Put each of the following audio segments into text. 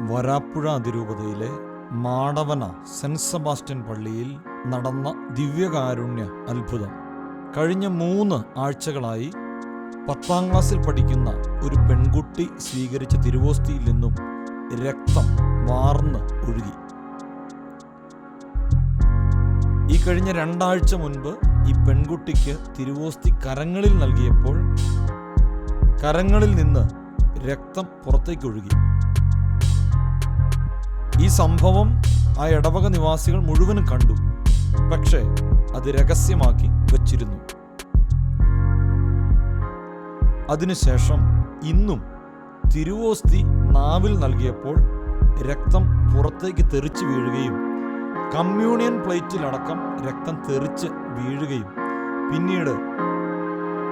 വരാപ്പുഴ അതിരൂപതയിലെ Madavana saint Sebastian പള്ളിയിൽ നടന്ന ദിവ്യകാരുണ്യ അത്ഭുതം. കഴിഞ്ഞ മൂന്ന് ആഴ്ചകളായി പത്താം ക്ലാസ്സിൽ പഠിക്കുന്ന ഒരു പെൺകുട്ടി സ്വീകരിച്ച തിരുവോസ്തിയിൽ നിന്നും രക്തം വാർന്ന് ഒഴുകി. ഈ കഴിഞ്ഞ രണ്ടാഴ്ച മുൻപ് ഈ പെൺകുട്ടിക്ക് തിരുവോസ്തി കരങ്ങളിൽ നൽകിയപ്പോൾ കരങ്ങളിൽ നിന്ന് രക്തം പുറത്തേക്ക് ഒഴുകി ഈ സംഭവം ആ ഇടവക നിവാസികൾ മുഴുവനും കണ്ടു. പക്ഷേ അത് രഹസ്യമാക്കി വച്ചിരുന്നു. അതിനുശേഷം ഇന്നും തിരുവോസ്തി നാവിൽ നൽകിയപ്പോൾ രക്തം പുറത്തേക്ക് തെറിച്ച് വീഴുകയും കമ്മ്യൂണിയൻ പ്ലേറ്റിലടക്കം രക്തം തെറിച്ച് വീഴുകയും പിന്നീട്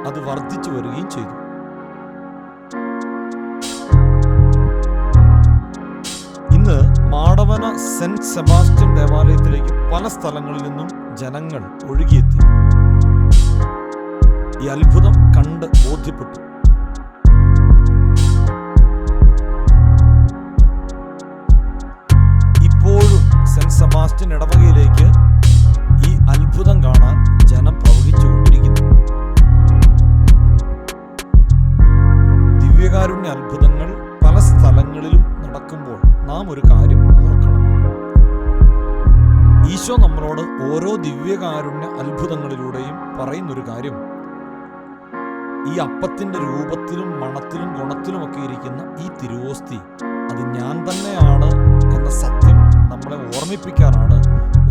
അത് വർദ്ധിച്ചു വരികയും ചെയ്തു. മാടവന സെന്റ് സെബാസ്റ്റ്യൻ ദേവാലയത്തിലേക്ക് പല സ്ഥലങ്ങളിൽ നിന്നും ജനങ്ങൾ ഒഴുകിയെത്തി. ഈ അത്ഭുതം കണ്ട് ബോധ്യപ്പെട്ടു. ഇപ്പോഴും സെന്റ് സെബാസ്റ്റ്യൻ ഇടവകയിലേക്ക് ഈ അത്ഭുതം കാണാൻ ജനം പ്രവഹിച്ചുകൊണ്ടിരിക്കുന്നു. ദിവ്യകാരുണ്യ അത്ഭുതങ്ങൾ പല സ്ഥലങ്ങളിലും നടക്കുമ്പോൾ നാം ഒരു കാര്യം ഈശോ നമ്മളോട് ഓരോ ദിവ്യകാരുണ്യ അത്ഭുതങ്ങളിലൂടെയും പറയുന്നൊരു കാര്യം. ഈ അപ്പത്തിന്റെ രൂപത്തിലും മണത്തിലും ഗുണത്തിലുമൊക്കെ ഇരിക്കുന്ന ഈ തിരുവോസ്തി അത് ഞാൻ തന്നെയാണ് എന്ന സത്യം നമ്മളെ ഓർമ്മിപ്പിക്കാനാണ്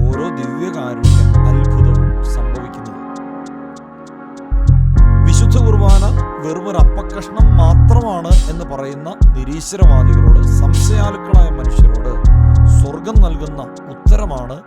ഓരോ ദിവ്യകാരുണ്യ അത്ഭുതവും സംഭവിക്കുന്നത്. വിശുദ്ധ കുർബാന വെറും ഒരു അപ്പക്കഷ്ണം മാത്രമാണ് എന്ന് പറയുന്ന നിരീശ്വരവാദികളോട് സംശയാലുക്കളായ മനുഷ്യരോട് സ്വർഗം നൽകുന്ന ഉത്തരമാണ്